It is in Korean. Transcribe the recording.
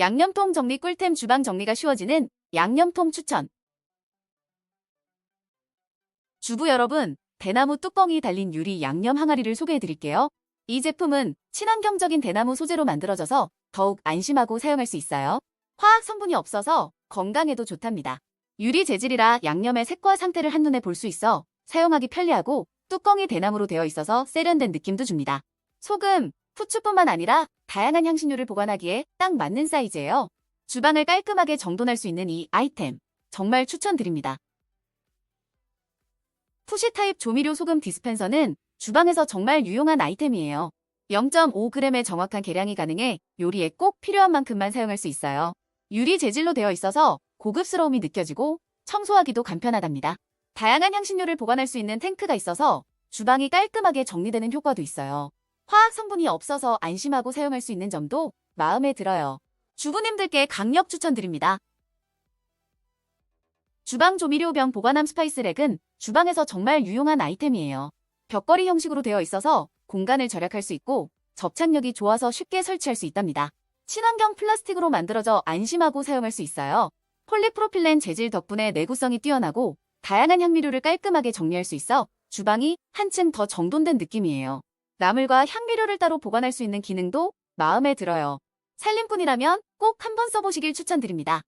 양념통 정리 꿀템 주방 정리가 쉬워지는 양념통 추천. 주부 여러분, 대나무 뚜껑이 달린 유리 양념 항아리를 소개해 드릴게요. 이 제품은 친환경적인 대나무 소재로 만들어져서 더욱 안심하고 사용할 수 있어요. 화학 성분이 없어서 건강에도 좋답니다. 유리 재질이라 양념의 색과 상태를 한눈에 볼 수 있어 사용하기 편리하고 뚜껑이 대나무로 되어 있어서 세련된 느낌도 줍니다. 소금, 후추뿐만 아니라 다양한 향신료를 보관하기에 딱 맞는 사이즈예요. 주방을 깔끔하게 정돈할 수 있는 이 아이템 정말 추천드립니다. 푸시 타입 조미료 소금 디스펜서는 주방에서 정말 유용한 아이템이에요. 0.5g의 정확한 계량이 가능해 요리에 꼭 필요한 만큼만 사용할 수 있어요. 유리 재질로 되어 있어서 고급스러움이 느껴지고 청소하기도 간편하답니다. 다양한 향신료를 보관할 수 있는 탱크가 있어서 주방이 깔끔하게 정리되는 효과도 있어요. 화학 성분이 없어서 안심하고 사용할 수 있는 점도 마음에 들어요. 주부님들께 강력 추천드립니다. 주방 조미료병 보관함 스파이스렉은 주방에서 정말 유용한 아이템이에요. 벽걸이 형식으로 되어 있어서 공간을 절약할 수 있고 접착력이 좋아서 쉽게 설치할 수 있답니다. 친환경 플라스틱으로 만들어져 안심하고 사용할 수 있어요. 폴리프로필렌 재질 덕분에 내구성이 뛰어나고 다양한 향미료를 깔끔하게 정리할 수 있어 주방이 한층 더 정돈된 느낌이에요. 나물과 향미료를 따로 보관할 수 있는 기능도 마음에 들어요. 살림꾼이라면 꼭 한번 써보시길 추천드립니다.